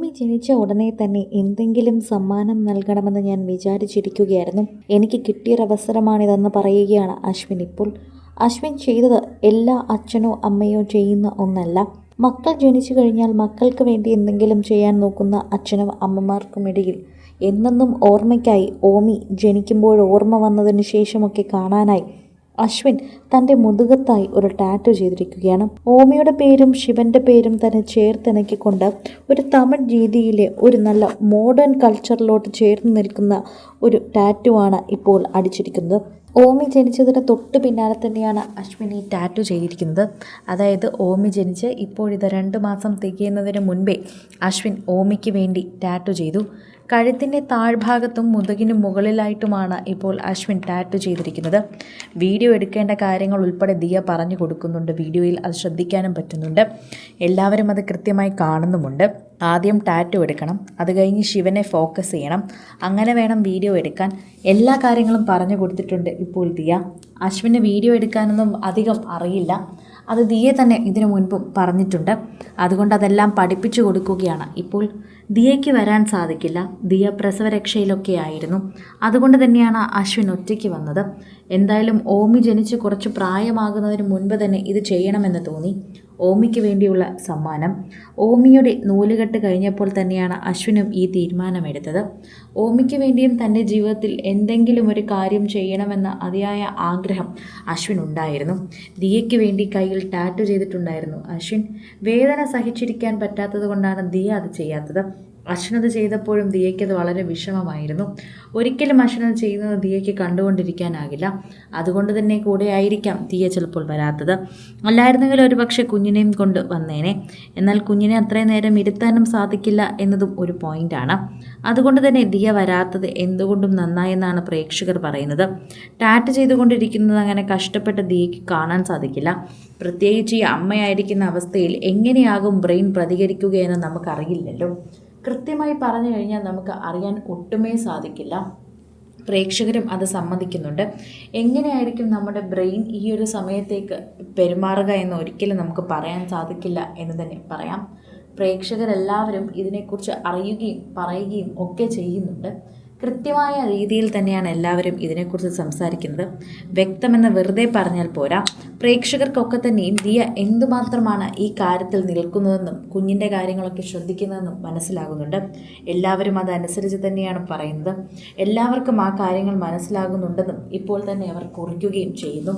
ഓമി ജനിച്ച ഉടനെ തന്നെ എന്തെങ്കിലും സമ്മാനം നൽകണമെന്ന് ഞാൻ വിചാരിച്ചിരിക്കുകയായിരുന്നു. എനിക്ക് കിട്ടിയൊരവസരമാണിതെന്ന് പറയുകയാണ് അശ്വിൻ ഇപ്പോൾ. അശ്വിൻ ചെയ്തത് എല്ലാ അച്ഛനോ അമ്മയോ ചെയ്യുന്ന ഒന്നല്ല. മക്കൾ ജനിച്ചു കഴിഞ്ഞാൽ മക്കൾക്ക് വേണ്ടി എന്തെങ്കിലും ചെയ്യാൻ നോക്കുന്ന അച്ഛനും അമ്മമാർക്കുമിടയിൽ എന്നെന്നും ഓർമ്മയ്ക്കായി ഓമി ജനിക്കുമ്പോൾ ഓർമ്മ വന്നതിന് ശേഷമൊക്കെ കാണാനായി അശ്വിൻ തന്റെ മുതുകത്തായി ഒരു ടാറ്റു ചെയ്തിരിക്കുകയാണ്. ഓമിയുടെ പേരും ശിവന്റെ പേരും തന്നെ ചേർത്തിണക്കിക്കൊണ്ട് ഒരു തമിഴ് രീതിയിലെ ഒരു നല്ല മോഡേൺ കൾച്ചറിലോട്ട് ചേർന്ന് നിൽക്കുന്ന ഒരു ടാറ്റു ആണ് ഇപ്പോൾ അടിച്ചിരിക്കുന്നത്. ഓമി ജനിച്ചതിന് തൊട്ട് പിന്നാലെ തന്നെയാണ് അശ്വിനി ടാറ്റു ചെയ്തിരിക്കുന്നത്. അതായത് ഓമി ജനിച്ച് ഇപ്പോഴിത് രണ്ട് മാസം തികയുന്നതിന് മുൻപേ അശ്വിൻ ഓമിക്ക് വേണ്ടി ടാറ്റു ചെയ്തു. കഴുത്തിന്റെ താഴ്ഭാഗത്തും മുതുകിനും മുകളിലായിട്ടുമാണ് ഇപ്പോൾ അശ്വിൻ ടാറ്റു ചെയ്തിരിക്കുന്നത്. വീഡിയോ എടുക്കേണ്ട കാര്യങ്ങൾ ഉൾപ്പെടെ ദിയ പറഞ്ഞു കൊടുക്കുന്നുണ്ട്. വീഡിയോയിൽ അത് ശ്രദ്ധിക്കാനും പറ്റുന്നുണ്ട്. എല്ലാവരും അത് കൃത്യമായി കാണുന്നുമുണ്ട്. ആദ്യം ടാറ്റു എടുക്കണം. അത് കഴിഞ്ഞ് ശിവനെ ഫോക്കസ് ചെയ്യണം. അങ്ങനെ വേണം വീഡിയോ എടുക്കാൻ. എല്ലാ കാര്യങ്ങളും പറഞ്ഞു കൊടുത്തിട്ടുണ്ട് ഇപ്പോൾ ദിയ. അശ്വിന് വീഡിയോ എടുക്കാനൊന്നും അധികം അറിയില്ല. അത് ദിയെ തന്നെ ഇതിനു മുൻപും പറഞ്ഞിട്ടുണ്ട്. അതുകൊണ്ട് അതെല്ലാം പഠിപ്പിച്ചു കൊടുക്കുകയാണ്. ഇപ്പോൾ ദിയയ്ക്ക് വരാൻ സാധിക്കില്ല. ദിയ പ്രസവരക്ഷയിലൊക്കെ ആയിരുന്നു. അതുകൊണ്ട് തന്നെയാണ് അശ്വിൻ ഒറ്റയ്ക്ക് വന്നത്. എന്തായാലും ഓമി ജനിച്ച് കുറച്ച് പ്രായമാകുന്നതിന് മുൻപ് തന്നെ ഇത് ചെയ്യണമെന്ന് തോന്നി. ഓമിക്ക് വേണ്ടിയുള്ള സമ്മാനം. ഓമിയുടെ നൂലുകെട്ട് കഴിഞ്ഞപ്പോൾ തന്നെയാണ് അശ്വിനും ഈ തീരുമാനമെടുത്തത്. ഓമിക്ക് വേണ്ടിയും തന്റെ ജീവിതത്തിൽ എന്തെങ്കിലും ഒരു കാര്യം ചെയ്യണമെന്ന അതിയായ ആഗ്രഹം അശ്വിൻ ഉണ്ടായിരുന്നു ദിയയ്ക്ക് വേണ്ടി കയ്യിൽ ടാറ്റു ചെയ്തിട്ടുണ്ടായിരുന്നു അശ്വിൻ. വേദന സഹിച്ചിരിക്കാൻ പറ്റാത്തത് കൊണ്ടാണ് ദിയ അത് ചെയ്യാത്തത്. അശ്വനത് ചെയ്തപ്പോഴും ദിയയ്ക്കത് വളരെ വിഷമമായിരുന്നു. ഒരിക്കലും അശ്വനത് ചെയ്യുന്നത് ദിയയ്ക്ക് കണ്ടുകൊണ്ടിരിക്കാനാകില്ല. അതുകൊണ്ട് തന്നെ കൂടെയായിരിക്കാം ദിയ ചിലപ്പോൾ വരാത്തത്. അല്ലായിരുന്നെങ്കിൽ ഒരു പക്ഷേ കുഞ്ഞിനെയും കൊണ്ട് വന്നേനെ. എന്നാൽ കുഞ്ഞിനെ അത്രയും നേരം ഇരുത്താനും സാധിക്കില്ല എന്നതും ഒരു പോയിന്റാണ് അതുകൊണ്ട് തന്നെ ദിയ വരാത്തത് എന്തുകൊണ്ടും നന്നായെന്നാണ് പ്രേക്ഷകർ പറയുന്നത്. ടാറ്റ് ചെയ്തുകൊണ്ടിരിക്കുന്നത് അങ്ങനെ കഷ്ടപ്പെട്ട ദിയയ്ക്ക് കാണാൻ സാധിക്കില്ല. പ്രത്യേകിച്ച് ഈ അമ്മയായിരിക്കുന്ന അവസ്ഥയിൽ എങ്ങനെയാകും ബ്രെയിൻ പ്രതികരിക്കുകയെന്ന് നമുക്കറിയില്ലല്ലോ. കൃത്യമായി പറഞ്ഞു കഴിഞ്ഞാൽ നമുക്ക് അറിയാൻ ഒട്ടുമേ സാധിക്കില്ല. പ്രേക്ഷകരും അത് സമ്മതിക്കുന്നുണ്ട്. എങ്ങനെയായിരിക്കും നമ്മുടെ ബ്രെയിൻ ഈ ഒരു സമയത്തേക്ക് പെരുമാറുക എന്ന് ഒരിക്കലും നമുക്ക് പറയാൻ സാധിക്കില്ല എന്ന് തന്നെ പറയാം. പ്രേക്ഷകരെല്ലാവരും ഇതിനെക്കുറിച്ച് അറിയുകയും പറയുകയും ഒക്കെ ചെയ്യുന്നുണ്ട്. കൃത്യമായ രീതിയിൽ തന്നെയാണ് എല്ലാവരും ഇതിനെക്കുറിച്ച് സംസാരിക്കുന്നത്. വ്യക്തമെന്ന് വെറുതെ പറഞ്ഞാൽ പോരാ. പ്രേക്ഷകർക്കൊക്കെ തന്നെയും ദിയ എന്തുമാത്രമാണ് ഈ കാര്യത്തിൽ നിൽക്കുന്നതെന്നും കുഞ്ഞിന്റെ കാര്യങ്ങളൊക്കെ ശ്രദ്ധിക്കുന്നതെന്നും മനസ്സിലാകുന്നുണ്ട്. എല്ലാവരും അതനുസരിച്ച് തന്നെയാണ് പറയുന്നത്. എല്ലാവർക്കും ആ കാര്യങ്ങൾ മനസ്സിലാകുന്നുണ്ടെന്നും ഇപ്പോൾ തന്നെ അവർ കുറിക്കുകയും ചെയ്യുന്നു.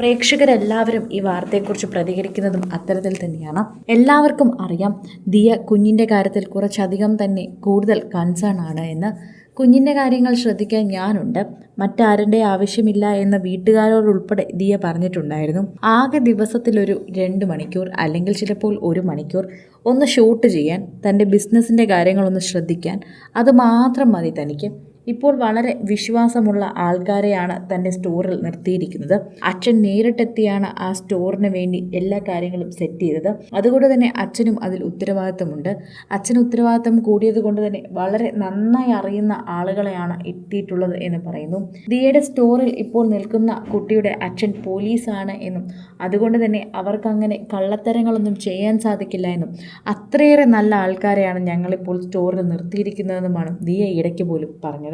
പ്രേക്ഷകരെല്ലാവരും ഈ വാർത്തയെക്കുറിച്ച് പ്രതികരിക്കുന്നതും അത്തരത്തിൽ തന്നെയാണ്. എല്ലാവർക്കും അറിയാം ദിയ കുഞ്ഞിന്റെ കാര്യത്തിൽ കുറച്ചധികം തന്നെ കൂടുതൽ കൺസേൺ ആണ് എന്ന്. കുഞ്ഞിന്റെ കാര്യങ്ങൾ ശ്രദ്ധിക്കാൻ ഞാനുണ്ട്. മറ്റാരുടെ ആവശ്യമില്ല എന്ന് വീട്ടുകാരോടുൾപ്പെടെ ദിയ പറഞ്ഞിട്ടുണ്ടായിരുന്നു. ആകെ ദിവസത്തിലൊരു രണ്ട് മണിക്കൂർ അല്ലെങ്കിൽ ചിലപ്പോൾ ഒരു മണിക്കൂർ ഒന്ന് ഷൂട്ട് ചെയ്യാൻ തന്റെ ബിസിനസ്സിന്റെ കാര്യങ്ങളൊന്ന് ശ്രദ്ധിക്കാൻ അത് മാത്രം മതി തനിക്ക്. ഇപ്പോൾ വളരെ വിശ്വാസമുള്ള ആൾക്കാരെയാണ് തന്റെ സ്റ്റോറിൽ നിർത്തിയിരിക്കുന്നത്. അച്ഛൻ നേരിട്ടെത്തിയാണ് ആ സ്റ്റോറിന് വേണ്ടി എല്ലാ കാര്യങ്ങളും സെറ്റ് ചെയ്തത്. അതുകൊണ്ട് തന്നെ അച്ഛനും അതിൽ ഉത്തരവാദിത്തമുണ്ട്. അച്ഛൻ ഉത്തരവാദിത്തം കൂടിയത് കൊണ്ട് തന്നെ വളരെ നന്നായി അറിയുന്ന ആളുകളെയാണ് എത്തിയിട്ടുള്ളത് എന്ന് പറയുന്നു. ദിയയുടെ സ്റ്റോറിൽ ഇപ്പോൾ നിൽക്കുന്ന കുട്ടിയുടെ അച്ഛൻ പോലീസാണ് എന്നും അതുകൊണ്ട് തന്നെ അവർക്കങ്ങനെ കള്ളത്തരങ്ങളൊന്നും ചെയ്യാൻ സാധിക്കില്ല എന്നും അത്രയേറെ നല്ല ആൾക്കാരെയാണ് ഞങ്ങളിപ്പോൾ സ്റ്റോറിൽ നിർത്തിയിരിക്കുന്നതെന്നുമാണ് ദിയ ഇടയ്ക്ക് പോലും പറഞ്ഞത്.